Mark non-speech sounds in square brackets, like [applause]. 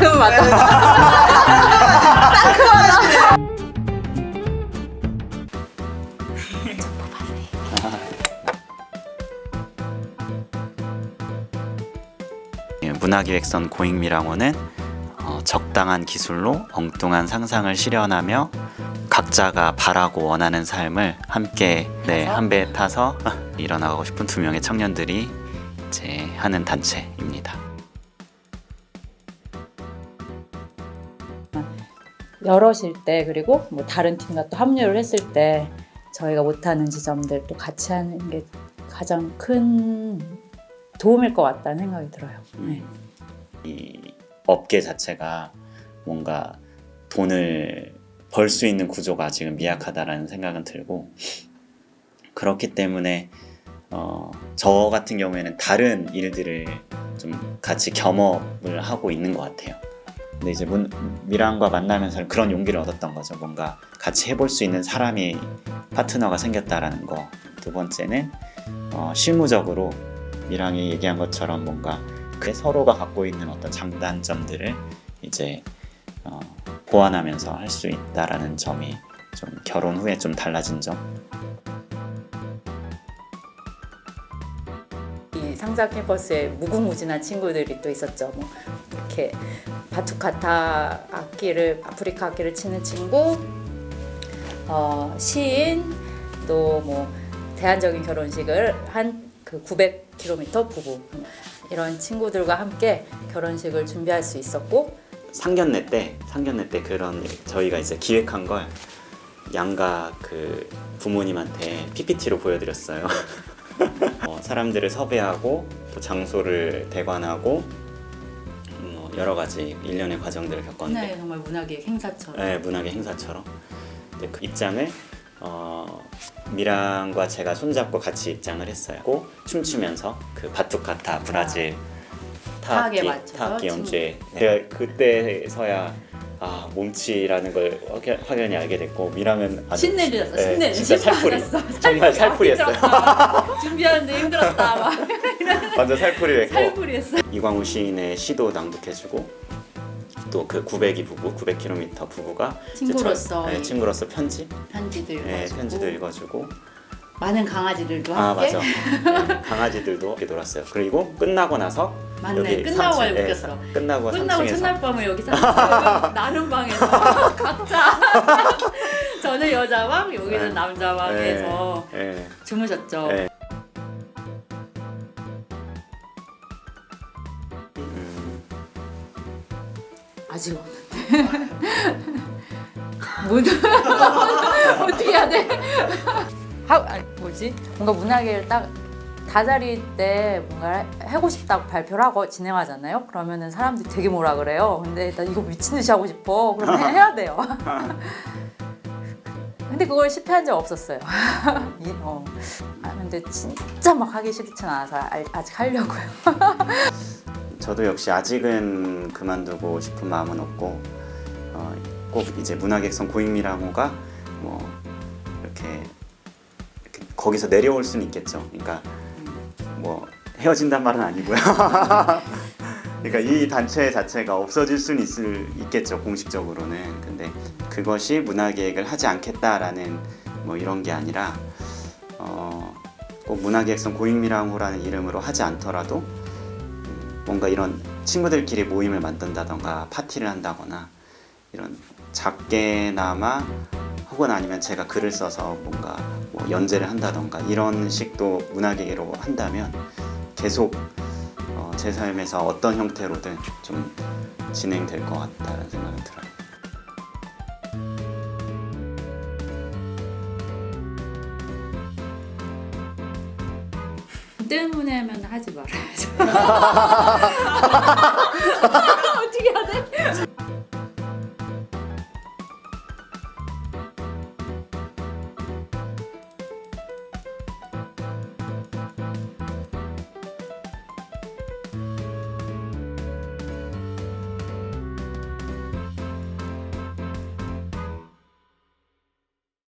상큼 맞아. 예, 문화기획선 고익미랑호는 어, 적당한 기술로 엉뚱한 상상을 실현하며 각자가 바라고 원하는 삶을 함께 네, 한 배에 타서 [laughs] 일어나고 싶은 두 명의 청년들이 이제 하는 단체입니다. 여럿일 때 그리고 뭐 다른 팀과 또 합류를 했을 때 저희가 못하는 지점들 또 같이 하는 게 가장 큰 도움일 것 같다는 생각이 들어요. 네. 이 업계 자체가 뭔가 돈을 벌 수 있는 구조가 아직은 미약하다라는 생각은 들고 그렇기 때문에 어, 저 같은 경우에는 다른 일들을 좀 같이 겸업을 하고 있는 것 같아요. 근데 이제 문, 미랑과 만나면서 그런 용기를 얻었던 거죠. 뭔가 같이 해볼 수 있는 사람이 파트너가 생겼다라는 거. 두 번째는 어, 실무적으로 미랑이 얘기한 것처럼 뭔가 그 서로가 갖고 있는 어떤 장단점들을 이제 어, 보완하면서 할 수 있다라는 점이 좀 결혼 후에 좀 달라진 점. 이 상자 캠퍼스에 무궁무진한 친구들이 또 있었죠. 뭐 이렇게 바투카타 악기를 아프리카 악기를 치는 친구, 어, 시인, 또 뭐 대안적인 결혼식을 한 그 900km 부부 이런 친구들과 함께 결혼식을 준비할 수 있었고 상견례 때 상견례 때 그런 저희가 이제 기획한 걸 양가 그 부모님한테 PPT로 보여드렸어요. [laughs] 어, 사람들을 섭외하고 또 장소를 대관하고 뭐 여러 가지 일련의 과정들을 겪었는데 네, 정말 문화기획 행사처럼 네, 문학의 행사처럼. 근데 그 입장을 어, 미랑과 제가 손잡고 같이 입장을 했어요. 고 춤추면서 그 바투카타 브라질 타악기 맞춰서 타악기 연주에 제가 그때서야 아 몸치라는 걸 확연, 확연히 알게 됐고 미랑은 아주 신내렸어, 네, 신내. 진짜 살풀이. [laughs] 정말 살풀이했어요. [laughs] 준비하는데 힘들었다. 막 완전 살풀이했고. 살풀이했어. 이광우 시인의 시도 낭독해주고 또 그 902 부부 900km 부부가 친구로서 저- 네, 친구로서 편지? 편지도 읽어주고. 네, 편지도 읽어주고. 많은 강아지들도 아 함께. 맞아. 네, 강아지들도 이렇게 놀았어요. 그리고 끝나고 나서 맞네. 여기 끝나고 삼층, 네, 웃겼어. 끝나고 끝나고 3층에서 첫날 밤을 여기 상 [laughs] 나는 방에서 [laughs] 각자 [laughs] 저는 여자 방 여기는 네. 남자 방에서 네, 주무셨죠. 네. 음, 아직 없는데. 못 어떻게 해야 돼? 하, 아니, 뭐지? 뭔가 문학을 딱 다자리 때 뭔가 하고 싶다고 발표를 하고 진행하잖아요. 그러면은 사람들이 되게 뭐라 그래요. 근데 나 이거 미친 듯이 하고 싶어. 그럼 해- 해야 돼요. [laughs] 근데 그걸 실패한 적 없었어요. [laughs] 이- 어. 아, 근데 진짜 막 하기 싫진 않아서 아- 아직 하려고요. [laughs] 저도 역시 아직은 그만두고 싶은 마음은 없고 어, 꼭 이제 문화객선 고익미랑호가 뭐 이렇게, 이렇게 거기서 내려올 수는 있겠죠. 그러니까 뭐 헤어진단 말은 아니고요. [laughs] 그러니까 이 단체 자체가 없어질 수는 있을 있겠죠 공식적으로는. 근데 그것이 문화 계획을 하지 않겠다라는 뭐 이런 게 아니라 어, 꼭 문화 계획선 고익미랑호라는 이름으로 하지 않더라도 음, 뭔가 이런 친구들끼리 모임을 만든다던가 파티를 한다거나 이런 작게나마 혹은 아니면 제가 글을 써서 뭔가 뭐 연재를 한다던가 이런 식도 문화계로 한다면 계속 어, 제 삶에서 어떤 형태로든 좀 진행될 것 같다는 생각이 들어요. 때문에면 하지 말아야죠. [laughs] [laughs] 어떻게 해야 돼?